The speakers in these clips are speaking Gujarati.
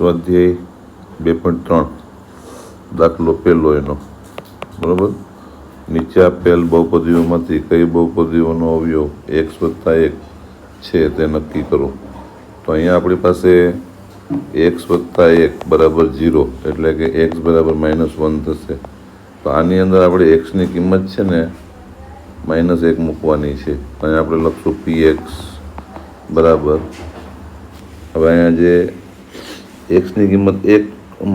સ્વાધ્યાય બે પોઈન્ટ ત્રણ. દાખલો પહેલો એનો. બરાબર? નીચે આપેલ બહુપદીઓમાંથી કઈ બહુપદીઓનો અવયવ એક્સ વત્તા એક છે તે નક્કી કરો. તો અહીંયા આપણી પાસે એક્સ વત્તા એક બરાબર ઝીરો એટલે કે એક્સ બરાબર માઇનસ વન થશે. તો આની અંદર આપણે એક્સની કિંમત છે ને માઇનસ એક મૂકવાની છે. અહીંયા આપણે લખશું પી એક્સ બરાબર. હવે અહીંયા જે એક્સની કિંમત એક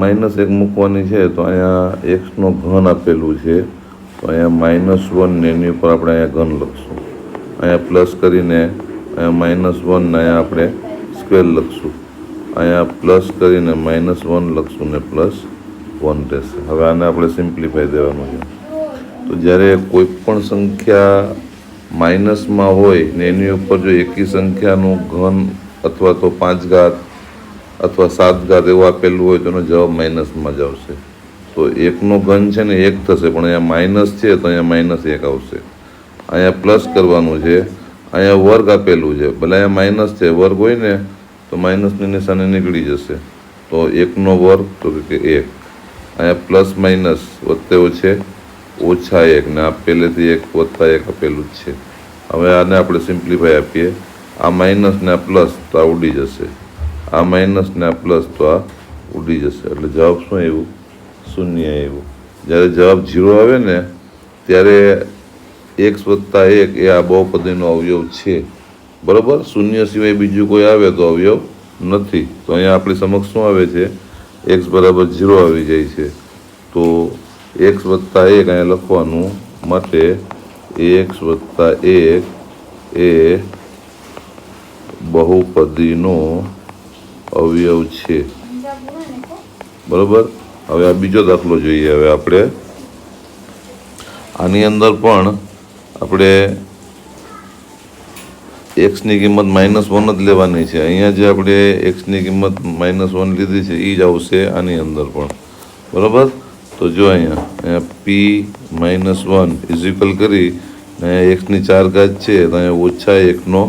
માઇનસ એક મૂકવાની છે, તો અહીંયા એક્સનો ઘન આપેલું છે. તો અહીંયા માઇનસ વન ને એની ઉપર આપણે અહીંયા ઘન લખશું. અહીંયા પ્લસ કરીને અહીંયા માઇનસ વન ને અહીંયા આપણે સ્ક્વેર લખશું. અહીંયા પ્લસ કરીને માઇનસ વન લખશું ને પ્લસ વન રહેશે. હવે આને આપણે સિમ્પ્લિફાઈ દેવાનું છે. તો જ્યારે કોઈ પણ સંખ્યા માઇનસમાં હોય ને એની ઉપર જો એકી સંખ્યાનું ઘન અથવા તો પાંચ ઘાત અથવા સાત ઘાત એવું આપેલું હોય તો એનો જવાબ માઇનસમાં જ આવશે. તો એકનો ઘન છે ને એક થશે, પણ અહીંયા માઇનસ છે તો અહીંયા માઇનસ એક આવશે. અહીંયા પ્લસ કરવાનું છે, અહીંયા વર્ગ આપેલું છે. ભલે અહીંયા માઇનસ છે, વર્ગ હોય ને, તો માઇનસની નિશાની નીકળી જશે. તો એકનો વર્ગ, તો કે એક. અહીંયા પ્લસ માઇનસ વત્તે ઓછે ઓછા એક, ને આ પહેલેથી એક વત્તા એક આપેલું જ છે. હવે આને આપણે સિમ્પ્લિફાઈ આપીએ. આ માઇનસ ને આ પ્લસ, તો આ જશે. આ માઇનસ ને આ પ્લસ તો આ ઉડી જશે. એટલે જવાબ શું આવ્યું? શૂન્ય આવ્યું. જ્યારે જવાબ ઝીરો આવે ને, ત્યારે એક્સ વત્તા એક એ આ બહુપદીનો અવયવ છે. બરાબર? શૂન્ય સિવાય બીજું કોઈ આવે તો અવયવ નથી. તો અહીંયા આપણી સમક્ષ શું આવે છે? એક્સ બરાબર ઝીરો આવી જાય છે. તો એક્સ વત્તા એક અહીંયા લખવાનું માટે એક્સ વત્તા એક એ બહુપદીનો અવયવ છે. બરોબર? હવે આ બીજો દાખલો જોઈએ હવે આપણે. આની અંદર પણ આપણે એક્સની કિંમત માઇનસ વન જ લેવાની છે. અહીંયા જે આપણે એક્સની કિંમત માઇનસ વન લીધી છે એ જ આવશે આની અંદર પણ. બરોબર? તો જો અહીંયા અહીંયા પી માઇનસ વન ઇઝિકલ કરી અહીંયા એક્સની ચાર ઘાત છે, તો અહીંયા ઓછા એકનો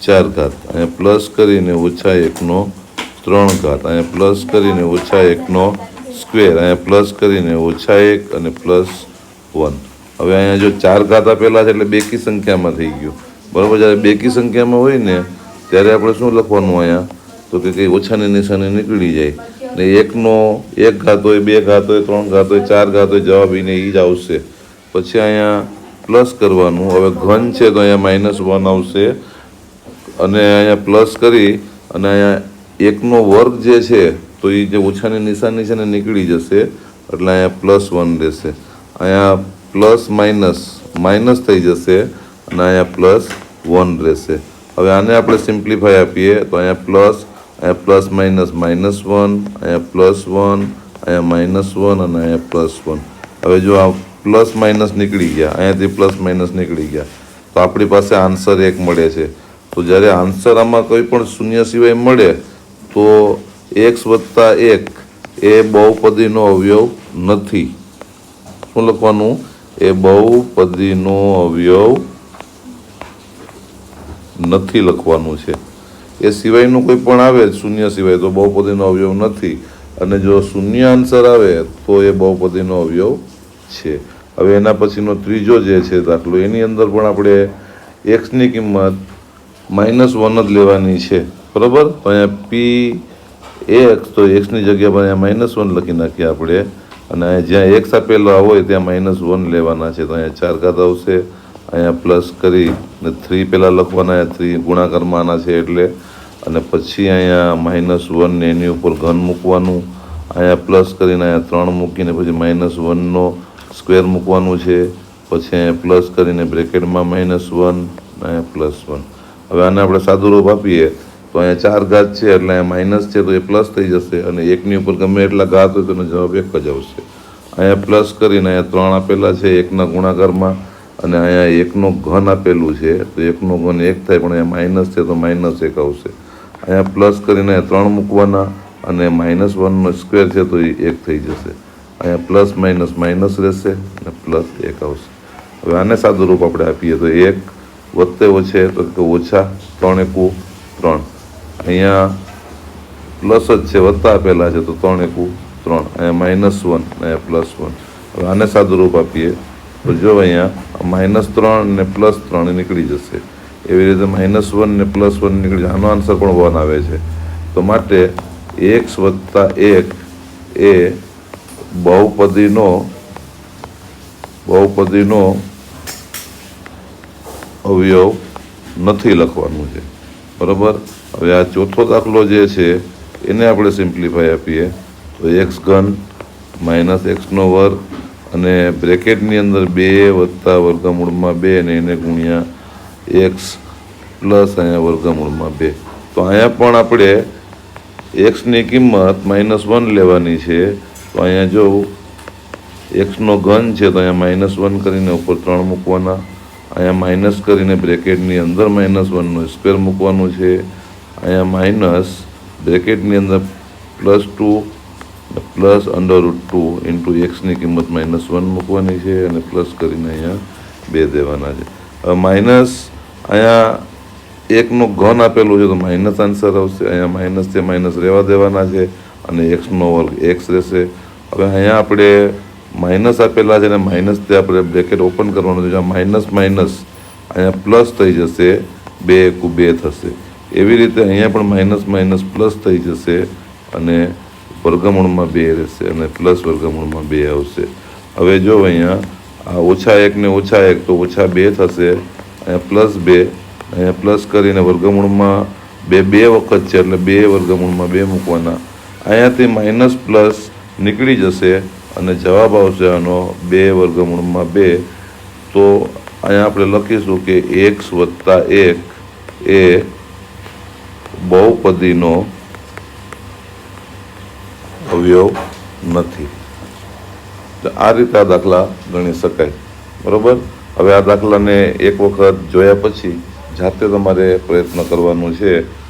ચાર ઘાત. અહીંયા પ્લસ કરીને ઓછા એકનો ત્રણ ઘાત. અહીંયા પ્લસ કરીને ઓછા એકનો સ્ક્વેર અહીંયા પ્લસ કરીને ઓછા એક અને પ્લસ વન હવે અહીંયા જો ચાર ઘાત આપેલા છે એટલે બેકી સંખ્યામાં થઈ ગયું. બરાબર, જ્યારે બેકી સંખ્યામાં હોય ને, ત્યારે આપણે શું લખવાનું અહીંયા? તો કે કંઈ ઓછાની નિશાની નીકળી જાય. ને એકનો એક ઘાત હોય, બે ઘાત હોય, ત્રણ ઘાત હોય, ચાર ઘાત હોય, જવાબ એને એ જ આવશે. પછી અહીંયા પ્લસ કરવાનું. હવે ઘન છે તો અહીંયા માઇનસ વન આવશે. અને અહીંયા પ્લસ કરી અને અહીંયા એકનો વર્ગ જે છે, તો એ જે ઓછાની નિશાની છે ને નીકળી જશે, એટલે અહીંયા પ્લસ વન રહેશે. અહીંયા પ્લસ માઇનસ માઇનસ થઈ જશે, અને અહીંયા પ્લસ વન રહેશે. હવે આને આપણે સિમ્પ્લિફાઈ આપીએ, તો અહીંયા પ્લસ અહીંયા પ્લસ માઇનસ માઇનસ વન અહીંયા પ્લસ વન અહીંયા માઇનસ વન અને અહીંયા પ્લસ વન હવે જો આ પ્લસ માઇનસ નીકળી ગયા, અહીંયાથી પ્લસ માઇનસ નીકળી ગયા, તો આપણી પાસે આન્સર એક મળે છે. તો જ્યારે આન્સર આમાં કોઈ પણ શૂન્ય સિવાય મળે તો એક્સ વત્તા એક એ બહુપદીનો અવયવ નથી. શું લખવાનું? એ બહુપદીનો અવયવ નથી લખવાનું છે. એ સિવાયનું કોઈ પણ આવે, શૂન્ય સિવાય તો બહુપદીનો અવયવ નથી. અને જો શૂન્ય આન્સર આવે, તો એ બહુપદીનો અવયવ છે. હવે એના પછીનો ત્રીજો જે છે દાખલો, એની અંદર પણ આપણે એક્સની કિંમત માઇનસ વન જ લેવાની છે. બરાબર? અહીંયા પી એક્સ તો એક્સની જગ્યા પર અહીંયા માઇનસ વન લખી નાખીએ આપણે. અને જ્યાં એક્સ આપેલા હોય ત્યાં માઇનસ વન લેવાના છે. તો અહીંયા ચાર ઘાત આવશે. અહીંયા પ્લસ કરી ને થ્રી પહેલાં લખવાના થ્રી ગુણાકારમાં આના છે એટલે. અને પછી અહીંયા માઇનસ વનને એની ઉપર ઘન મૂકવાનું. અહીંયા પ્લસ કરીને અહીંયા ત્રણ મૂકીને પછી માઇનસ વનનો સ્ક્વેર મૂકવાનું છે. પછી અહીંયા પ્લસ કરીને બ્રેકેટમાં માઇનસ વન અહીંયા પ્લસ વન હવે આને આપણે સાદું રૂપ આપીએ. તો અહીંયા ચાર ઘાત છે, એટલે અહીંયા માઇનસ છે, તો એ પ્લસ થઈ જશે અને એકની ઉપર ગમે એટલા ઘાત હોય તો એનો જવાબ એક જ આવશે. અહીંયા પ્લસ કરીને અહીંયા ત્રણ આપેલા છે, એકના ગુણાકારમાં અને અહીંયા એકનો ઘન આપેલું છે, તો એકનો ઘન એક થાય પણ અહીંયા માઇનસ છે, તો માઇનસ એક આવશે. અહીંયા પ્લસ કરીને ત્રણ મૂકવાના અને માઇનસ વનનો સ્ક્વેર છે, તો એ એક થઈ જશે. અહીંયા પ્લસ માઇનસ માઇનસ રહેશે અને પ્લસ એક આવશે. હવે આને સાદું રૂપ આપણે આપીએ તો એક વત્તે ઓછે, તો ઓછા ત્રણ એકુ ત્રણ. અહીંયા પ્લસ જ છે વત્તા આપેલા છે, તો ત્રણ એકુ ત્રણ. અહીંયા માઇનસ વન અહીંયા પ્લસ વન હવે આને સાદું રૂપ આપીએ. તો જો અહીંયા માઇનસ ત્રણ ને પ્લસ ત્રણ નીકળી જશે. એવી રીતે માઇનસ વન ને પ્લસ વન નીકળી જશે આનો આન્સર પણ વન આવે છે. તો માટે એક્સ વત્તા એક એ બહુપદીનો બહુપદીનો અવયવ નથી લખવાનું છે. બરાબર? હવે આ ચોથો દાખલો જે છે, એને આપણે સિમ્પ્લિફાય આપીએ. તો એક્સ ઘન માઇનસ એક્સનો વર્ગ અને બ્રેકેટની અંદર બે વત્તા વર્ગમૂળમાં બે અને એને ગુણ્યા એક્સ પ્લસ અહીંયા વર્ગમૂળમાં બે. તો અહીંયા પણ આપણે એક્સની કિંમત માઇનસ વન લેવાની છે. તો અહીંયા જો એક્સનો ઘન છે, તો અહીંયા માઇનસ વન કરીને ઉપર ત્રણ મૂકવાના. અહીંયા માઇનસ કરીને બ્રેકેટની અંદર માઇનસ વનનો સ્ક્વેર મૂકવાનું છે. અહીંયા માઇનસ બ્રેકેટની અંદર plus two plus under root two into એક્સની કિંમત માઇનસ વન મૂકવાની છે અને પ્લસ કરીને અહીંયા બે દેવાના છે. હવે માઇનસ અહીંયા એકનો ઘન આપેલું છે તો માઇનસ આન્સર આવશે. અહીંયા માઇનસ છે માઇનસ રહેવા દેવાના છે અને એક્સનો વર્ગ એક્સ રહેશે. હવે અહીંયા આપણે માઇનસ આપેલા છે અને માઇનસ તે આપણે બ્રેકેટ ઓપન કરવાનું છે. માઇનસ માઇનસ અહીંયા પ્લસ થઈ જશે, બે એકુ બે થશે. એવી રીતે અહીંયા પણ માઇનસ માઇનસ પ્લસ થઈ જશે અને વર્ગમૂળમાં બે રહેશે અને પ્લસ વર્ગમૂળમાં બે આવશે. હવે જો અહીંયા આ ઓછા એક ને ઓછા એક, તો ઓછા બે થશે. અહીંયા પ્લસ બે, અહીંયા પ્લસ કરીને વર્ગમૂળમાં બે બે વખત છે, એટલે બે વર્ગમૂળમાં બે મૂકવાના. અહીંયાથી માઇનસ પ્લસ નીકળી જશે અને જવાબ આવશે આનો બે વર્ગમૂળમાં બે. તો અહીંયા આપણે લખીશું કે એક્સ વત્તા એક એ બહુપદીનો અવયવ નથી. આ રીતે આ દાખલા ગણી શકાય. બરાબર? હવે આ દાખલાને એક વખત જોયા પછી જાતે તમારે પ્રયત્ન કરવાનો છે.